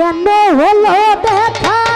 can know, oh Lord, that.